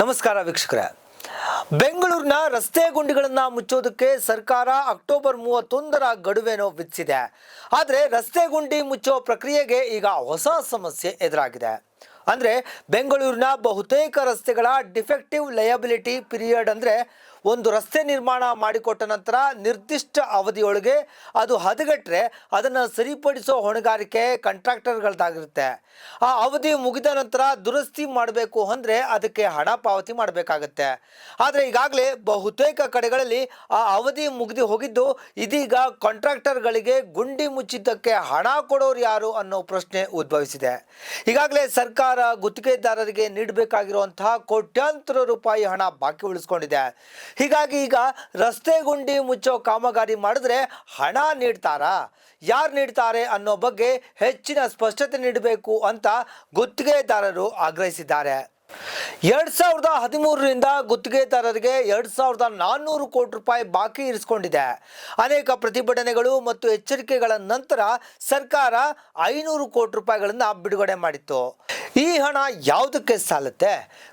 ನಮಸ್ಕಾರ ವೀಕ್ಷಕರೇ. ಬೆಂಗಳೂರಿನ ರಸ್ತೆ ಗುಂಡಿಗಳನ್ನು ಮುಚ್ಚೋದಕ್ಕೆ ಸರ್ಕಾರ ಅಕ್ಟೋಬರ್ ಮೂವತ್ತೊಂದರ ಗಡುವೆನೋ ವಿಧಿಸಿದೆ. ಆದರೆ ರಸ್ತೆ ಗುಂಡಿ ಮುಚ್ಚೋ ಪ್ರಕ್ರಿಯೆಗೆ ಈಗ ಹೊಸ ಸಮಸ್ಯೆ ಎದುರಾಗಿದೆ. ಅಂದರೆ ಬೆಂಗಳೂರಿನ ಬಹುತೇಕ ರಸ್ತೆಗಳ ಡಿಫೆಕ್ಟಿವ್ ಲಯಬಿಲಿಟಿ ಪೀರಿಯಡ್ ಅಂದರೆ ಒಂದು ರಸ್ತೆ ನಿರ್ಮಾಣ ಮಾಡಿಕೊಟ್ಟ ನಂತರ ನಿರ್ದಿಷ್ಟ ಅವಧಿಯೊಳಗೆ ಅದು ಹದಗೆಟ್ರೆ ಅದನ್ನು ಸರಿಪಡಿಸೋ ಹೊಣೆಗಾರಿಕೆ ಕಾಂಟ್ರಾಕ್ಟರ್ಗಳದ್ದಾಗಿರುತ್ತೆ ಆ ಅವಧಿ ಮುಗಿದ ನಂತರ ದುರಸ್ತಿ ಮಾಡಬೇಕು ಅಂದರೆ ಅದಕ್ಕೆ ಹಣ ಪಾವತಿ ಮಾಡಬೇಕಾಗತ್ತೆ. ಆದರೆ ಈಗಾಗಲೇ ಬಹುತೇಕ ಕಡೆಗಳಲ್ಲಿ ಆ ಅವಧಿ ಮುಗಿದು ಹೋಗಿದ್ದು ಇದೀಗ ಕಾಂಟ್ರಾಕ್ಟರ್ಗಳಿಗೆ ಗುಂಡಿ ಮುಚ್ಚಿದ್ದಕ್ಕೆ ಹಣ ಕೊಡೋರು ಯಾರು ಅನ್ನೋ ಪ್ರಶ್ನೆ ಉದ್ಭವಿಸಿದೆ. ಈಗಾಗಲೇ ಸರ್ಕಾರ ಗುತ್ತಿಗೆದಾರರಿಗೆ ನೀಡಬೇಕಾಗಿರುವಂತಹ ಕೋಟ್ಯಾಂತರ ರೂಪಾಯಿ ಹಣ ಬಾಕಿ ಉಳಿಸ್ಕೊಂಡಿದೆ. ಹೀಗಾಗಿ ಈಗ ರಸ್ತೆ ಗುಂಡಿ ಮುಚ್ಚೋ ಕಾಮಗಾರಿ ಮಾಡಿದ್ರೆ ಹಣ ನೀಡ್ತಾರಾ? ಯಾರು ನೀಡ್ತಾರೆ ಅನ್ನೋ ಬಗ್ಗೆ ಹೆಚ್ಚಿನ ಸ್ಪಷ್ಟತೆ ನೀಡಬೇಕು ಅಂತ ಗುತ್ತಿಗೆದಾರರು ಆಗ್ರಹಿಸಿದ್ದಾರೆ. ಎರಡ್ ಸಾವಿರದ ಹದಿಮೂರರಿಂದ ಗುತ್ತಿಗೆದಾರರಿಗೆ ಎರಡ್ ಸಾವಿರದ ನಾನ್ನೂರು ಕೋಟಿ ರೂಪಾಯಿ ಬಾಕಿ ಇರಿಸಿಕೊಂಡಿದೆ. ಅನೇಕ ಪ್ರತಿಭಟನೆಗಳು ಮತ್ತು ಎಚ್ಚರಿಕೆಗಳ ನಂತರ ಸರ್ಕಾರ ಐನೂರು ಕೋಟಿ ರೂಪಾಯಿಗಳನ್ನು ಬಿಡುಗಡೆ ಮಾಡಿತ್ತು. ಈ ಹಣ ಯಾವುದಕ್ಕೆ ಸಾಲುತ್ತೆ?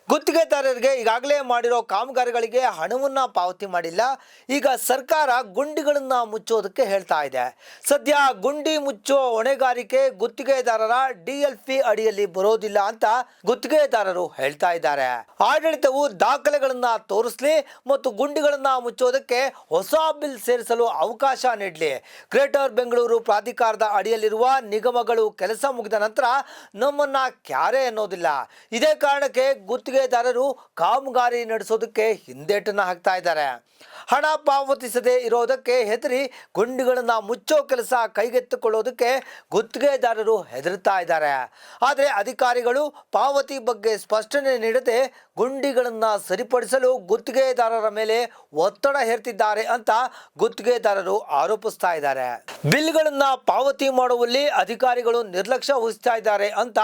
ಗುತ್ತಿಗೆದಾರರಿಗೆ ಈಗಾಗಲೇ ಮಾಡಿರೋ ಕಾಮಗಾರಿಗಳಿಗೆ ಹಣವನ್ನ ಪಾವತಿ ಮಾಡಿಲ್ಲ. ಈಗ ಸರ್ಕಾರ ಗುಂಡಿಗಳನ್ನು ಮುಚ್ಚೋದಕ್ಕೆ ಹೇಳ್ತಾ ಇದೆ. ಸದ್ಯ ಗುಂಡಿ ಮುಚ್ಚೋ ಹೊಣೆಗಾರಿಕೆ ಗುತ್ತಿಗೆದಾರರ ಡಿ ಎಲ್ ಪಿ ಅಡಿಯಲ್ಲಿ ಬರೋದಿಲ್ಲ ಅಂತ ಗುತ್ತಿಗೆದಾರರು ಹೇಳ್ತಾ ಇದ್ದಾರೆ. ಆಡಳಿತವು ದಾಖಲೆಗಳನ್ನ ತೋರಿಸ್ಲಿ ಮತ್ತು ಗುಂಡಿಗಳನ್ನ ಮುಚ್ಚೋದಕ್ಕೆ ಹೊಸ ಬಿಲ್ ಸೇರಿಸಲು ಅವಕಾಶ ನೀಡಲಿ. ಗ್ರೇಟರ್ ಬೆಂಗಳೂರು ಪ್ರಾಧಿಕಾರದ ಅಡಿಯಲ್ಲಿರುವ ನಿಗಮಗಳು ಕೆಲಸ ಮುಗಿದ ನಂತರ ನಮ್ಮನ್ನ ಕ್ಯಾರೆ ಅನ್ನೋದಿಲ್ಲ. ಇದೇ ಕಾರಣಕ್ಕೆ ಗುತ್ತಿಗೆದಾರರು ಕಾಮಗಾರಿ ನಡೆಸೋದಕ್ಕೆ ಹಿಂದೇಟನ್ನು ಹಾಕ್ತಾ ಇದ್ದಾರೆ. ಹಣ ಪಾವತಿಸದೇ ಇರೋದಕ್ಕೆ ಹೆದರಿ ಗುಂಡಿಗಳನ್ನು ಮುಚ್ಚೋ ಕೆಲಸ ಕೈಗೆತ್ತಿಕೊಳ್ಳೋದಕ್ಕೆ ಗುತ್ತಿಗೆದಾರರು ಹೆದರ್ತಾ ಇದ್ದಾರೆ. ಆದರೆ ಅಧಿಕಾರಿಗಳು ಪಾವತಿ ಬಗ್ಗೆ ಸ್ಪಷ್ಟನೆ ನೀಡದೆ ಗುಂಡಿಗಳನ್ನು ಸರಿಪಡಿಸಲು ಗುತ್ತಿಗೆದಾರರ ಮೇಲೆ ಒತ್ತಡ ಹೇರ್ತಿದ್ದಾರೆ ಅಂತ ಗುತ್ತಿಗೆದಾರರು ಆರೋಪಿಸ್ತಾ ಇದ್ದಾರೆ. ಬಿಲ್ಗಳನ್ನು ಪಾವತಿ ಮಾಡುವಲ್ಲಿ ಅಧಿಕಾರಿಗಳು ನಿರ್ಲಕ್ಷ್ಯ ವಹಿಸ್ತಾ ಇದ್ದಾರೆ ಅಂತ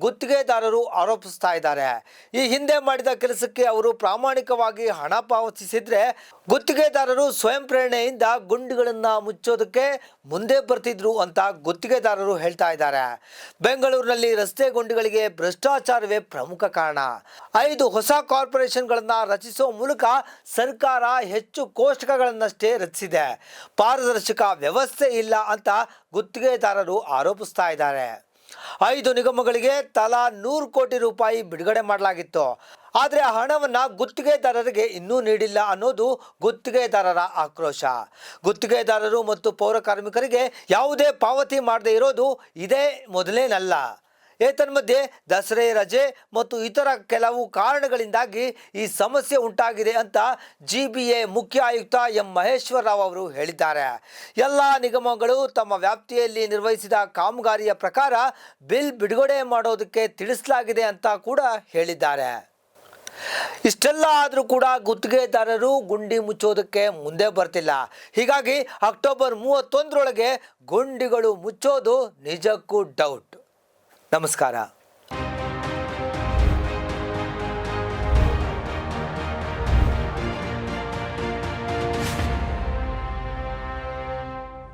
ಗುತ್ತಿಗೆದಾರರು ಆರೋಪಿಸ್ತಾ ಇದ್ದಾರೆ. ಈ ಹಿಂದೆ ಮಾಡಿದ ಕೆಲಸಕ್ಕೆ ಅವರು ಪ್ರಾಮಾಣಿಕವಾಗಿ ಹಣ ಪಾವತಿಸಿದ್ರೆ ಗುತ್ತಿಗೆದಾರರು ಸ್ವಯಂ ಪ್ರೇರಣೆಯಿಂದ ಗುಂಡುಗಳನ್ನು ಮುಚ್ಚೋದಕ್ಕೆ ಮುಂದೆ ಬರ್ತಿದ್ರು ಅಂತ ಗುತ್ತಿಗೆದಾರರು ಹೇಳ್ತಾ ಇದ್ದಾರೆ. ಬೆಂಗಳೂರಿನಲ್ಲಿ ರಸ್ತೆ ಗುಂಡುಗಳಿಗೆ ಭ್ರಷ್ಟಾಚಾರವೇ ಪ್ರಮುಖ ಕಾರಣ. ಐದು ಹೊಸ ಕಾರ್ಪೊರೇಷನ್ಗಳನ್ನು ರಚಿಸುವ ಮೂಲಕ ಸರ್ಕಾರ ಹೆಚ್ಚು ಕೋಷ್ಟಕಗಳನ್ನಷ್ಟೇ ರಚಿಸಿದೆ. ಪಾರದರ್ಶಕ ವ್ಯವಸ್ಥೆ ಇಲ್ಲ ಅಂತ ಗುತ್ತಿಗೆದಾರರು ಆರೋಪಿಸ್ತಾ ಇದ್ದಾರೆ. ಐದು ನಿಗಮಗಳಿಗೆ ತಲಾ ನೂರು ಕೋಟಿ ರೂಪಾಯಿ ಬಿಡುಗಡೆ ಮಾಡಲಾಗಿತ್ತು. ಆದರೆ ಆ ಹಣವನ್ನು ಗುತ್ತಿಗೆದಾರರಿಗೆ ಇನ್ನೂ ನೀಡಿಲ್ಲ ಅನ್ನೋದು ಗುತ್ತಿಗೆದಾರರ ಆಕ್ರೋಶ. ಗುತ್ತಿಗೆದಾರರು ಮತ್ತು ಪೌರ ಕಾರ್ಮಿಕರಿಗೆ ಯಾವುದೇ ಪಾವತಿ ಮಾಡದೇ ಇರೋದು ಇದೇ ಮೊದಲೇನಲ್ಲ. ಏತನ್ಮಧ್ಯೆ ದಸರೆ ರಜೆ ಮತ್ತು ಇತರ ಕೆಲವು ಕಾರಣಗಳಿಂದಾಗಿ ಈ ಸಮಸ್ಯೆ ಉಂಟಾಗಿದೆ ಅಂತ ಜಿ ಬಿ ಎ ಮುಖ್ಯ ಆಯುಕ್ತ ಎಂ ಮಹೇಶ್ವರ ರಾವ್ ಅವರು ಹೇಳಿದ್ದಾರೆ. ಎಲ್ಲ ನಿಗಮಗಳು ತಮ್ಮ ವ್ಯಾಪ್ತಿಯಲ್ಲಿ ನಿರ್ವಹಿಸಿದ ಕಾಮಗಾರಿಯ ಪ್ರಕಾರ ಬಿಲ್ ಬಿಡುಗಡೆ ಮಾಡೋದಕ್ಕೆ ತಿಳಿಸಲಾಗಿದೆ ಅಂತ ಕೂಡ ಹೇಳಿದ್ದಾರೆ. ಇಷ್ಟೆಲ್ಲ ಆದರೂ ಕೂಡ ಗುತ್ತಿಗೆದಾರರು ಗುಂಡಿ ಮುಚ್ಚೋದಕ್ಕೆ ಮುಂದೆ ಬರ್ತಿಲ್ಲ. ಹೀಗಾಗಿ ಅಕ್ಟೋಬರ್ ಮೂವತ್ತೊಂದರೊಳಗೆ ಗುಂಡಿಗಳು ಮುಚ್ಚೋದು ನಿಜಕ್ಕೂ ಡೌಟ್ ನಮಸ್ಕಾರ.